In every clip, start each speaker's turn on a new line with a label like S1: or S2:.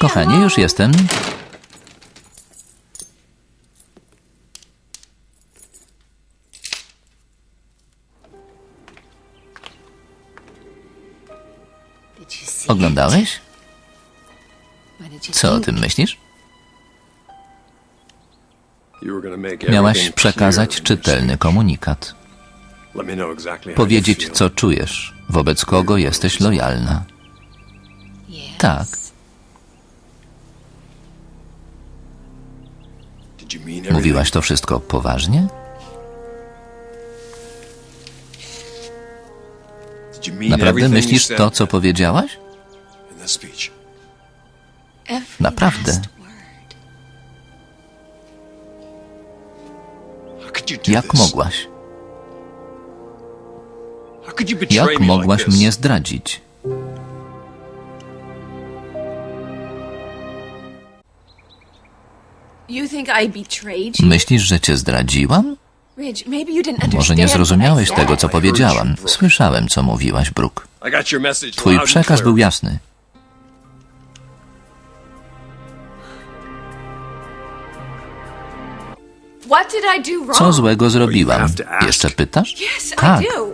S1: Kochanie, już jestem. Oglądałeś? Co o tym myślisz? Miałaś przekazać czytelny komunikat. Powiedzieć, co czujesz, wobec kogo jesteś lojalna. Tak. Mówiłaś to wszystko poważnie? Naprawdę myślisz to, co powiedziałaś? Naprawdę. Jak mogłaś? Jak mogłaś mnie zdradzić?
S2: You think I betrayed you?
S1: Myślisz, że cię zdradziłam?
S2: Ridge, maybe you didn't understand
S1: Może nie
S2: what I
S1: zrozumiałeś
S2: said.
S1: tego, co powiedziałam. Słyszałem, co mówiłaś, Brooke. Twój przekaz był jasny.
S2: What did I do wrong?
S1: Co złego zrobiłam? Jeszcze pytasz?
S2: Yes,
S1: Tak.
S2: I do.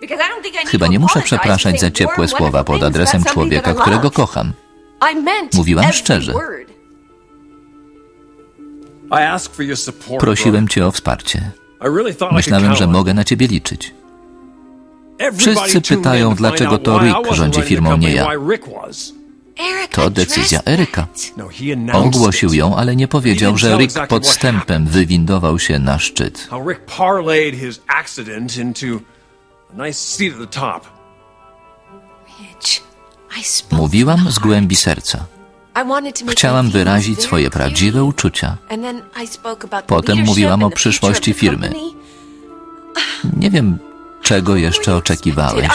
S2: Because I don't think I need
S1: Chyba
S2: to
S1: nie muszę
S2: apologize
S1: przepraszać
S2: for
S1: za
S2: saying
S1: ciepłe
S2: warm,
S1: słowa pod adresem człowieka,
S2: somebody that I
S1: którego kocham.
S2: I meant
S1: Mówiłam
S2: every
S1: szczerze.
S2: word.
S1: Prosiłem cię o wsparcie. Myślałem, że mogę na ciebie liczyć.
S3: Wszyscy pytają, dlaczego to Rick rządzi firmą, nie ja.
S1: To decyzja Eryka. Ogłosił ją, ale nie powiedział, że Rick podstępem wywindował się na szczyt. Mówiłam z głębi serca.
S2: I wanted to make
S1: Chciałam wyrazić swoje prawdziwe uczucia. Potem mówiłam o przyszłości firmy. Nie wiem, czego jeszcze oczekiwałeś.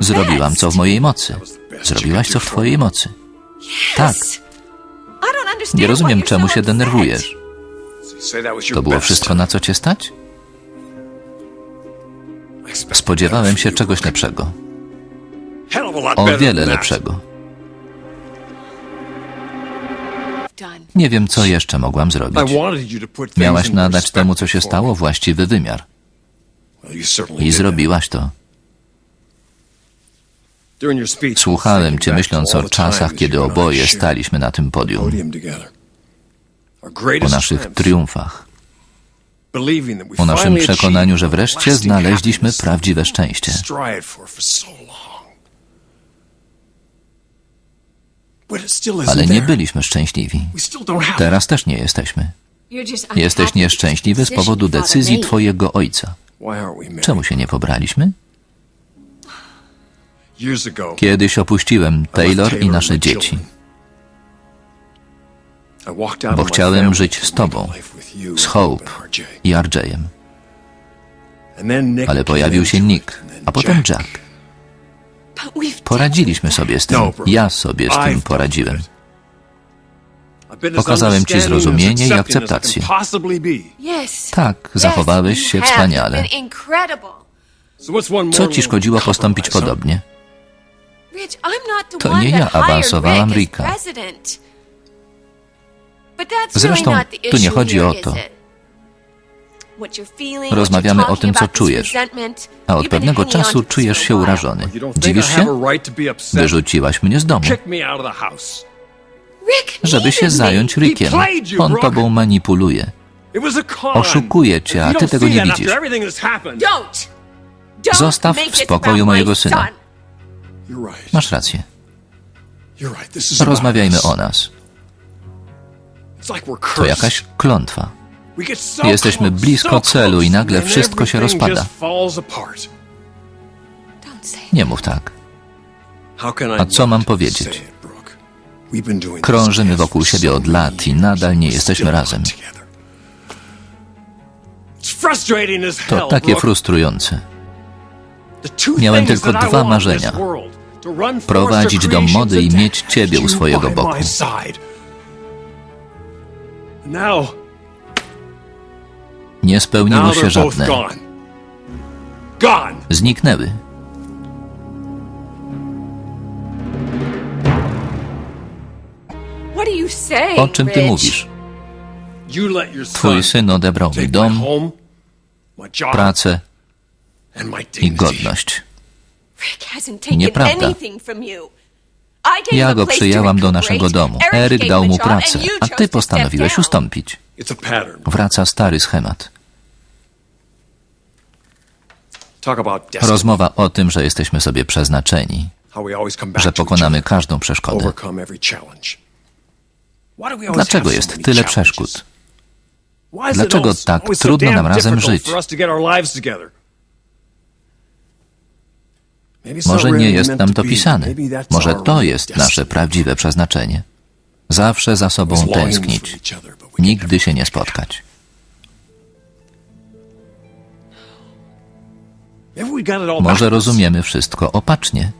S1: Zrobiłam, co w mojej mocy. Zrobiłaś, co w twojej mocy. Tak. Nie rozumiem, czemu
S2: so
S1: się denerwujesz. To było wszystko, na co cię stać? Spodziewałem się czegoś lepszego. O wiele lepszego. Nie wiem, co jeszcze mogłam zrobić. Miałaś nadać temu, co się stało, właściwy wymiar. I zrobiłaś to. Słuchałem cię, myśląc o czasach, kiedy oboje staliśmy na tym podium. O naszych triumfach. O naszym przekonaniu, że wreszcie znaleźliśmy prawdziwe szczęście. Ale nie byliśmy szczęśliwi. Teraz też nie jesteśmy. Jesteś
S2: unhappy
S1: nieszczęśliwy z powodu decyzji twojego ojca. Czemu się nie pobraliśmy? Kiedyś opuściłem Taylor i nasze dzieci, bo chciałem żyć z tobą, z Hope i RJ'em. Ale pojawił się Nick, a potem Jack. Poradziliśmy sobie z tym. Ja sobie z tym poradziłem.
S3: Pokazałem ci zrozumienie i akceptację.
S1: Tak, zachowałeś się wspaniale. Co ci szkodziło postąpić podobnie? To nie ja awansowałam
S2: that's
S1: Zresztą tu nie chodzi o to. Rozmawiamy o tym, co czujesz. A od pewnego czasu czujesz się urażony. Dziwisz się? Wyrzuciłaś mnie z domu, żeby się zająć Rickiem. On tobą manipuluje. Oszukuje cię, a ty tego nie widzisz. Zostaw w spokoju mojego syna. Masz rację. Rozmawiajmy o nas. To jakaś klątwa. Jesteśmy blisko celu i nagle wszystko się rozpada. Nie mów tak. A co mam powiedzieć? Krążymy wokół siebie od lat i nadal nie jesteśmy razem. To takie frustrujące. Miałem tylko dwa marzenia. Prowadzić dom mody i mieć ciebie u swojego boku. Nie spełniło się żadne. Zniknęły. O czym ty mówisz? Twój syn odebrał mi dom, pracę i godność. Nieprawda. Ja go przyjęłam do naszego domu.
S2: Eric
S1: Eryk dał mu pracę, a ty postanowiłeś ustąpić. Wraca stary schemat. Rozmowa o tym, że jesteśmy sobie przeznaczeni, że pokonamy każdą przeszkodę. Dlaczego jest tyle przeszkód? Dlaczego tak trudno nam razem żyć? Może nie jest nam
S3: to
S1: pisane. Może to jest nasze prawdziwe przeznaczenie. Zawsze za sobą tęsknić, nigdy się nie spotkać. Może rozumiemy wszystko opacznie.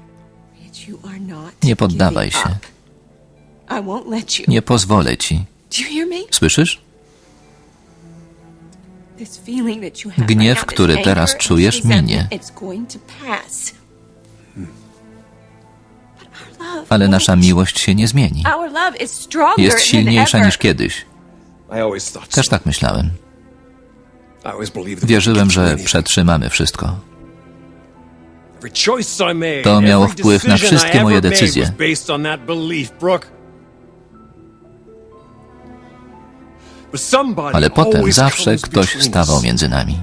S2: Rich, you are not
S1: Nie poddawaj
S2: giving
S1: się.
S2: up. I won't let you.
S1: Nie pozwolę ci.
S2: Do you hear me?
S1: Słyszysz? Gniew, który teraz czujesz, minie.
S2: It's going to pass. But our love
S1: Ale nasza miłość się nie zmieni.
S2: Our love is stronger
S1: Jest
S2: than
S1: silniejsza
S2: ever.
S1: niż kiedyś.
S3: I always thought
S1: Też
S3: so.
S1: tak myślałem.
S3: I always believed that we
S1: Wierzyłem, że przetrzymamy wszystko. To miało wpływ na wszystkie moje decyzje. Ale potem zawsze ktoś stawał między nami.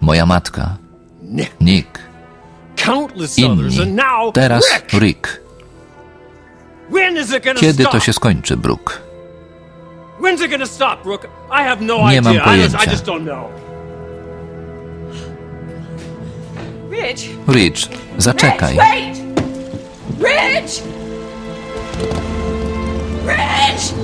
S1: Moja matka,
S3: Nick,
S1: inni. Teraz
S3: Rick.
S1: Kiedy to się skończy, Brooke?
S3: When's it gonna
S2: Rich,
S1: zaczekaj.
S2: Rich! Rich!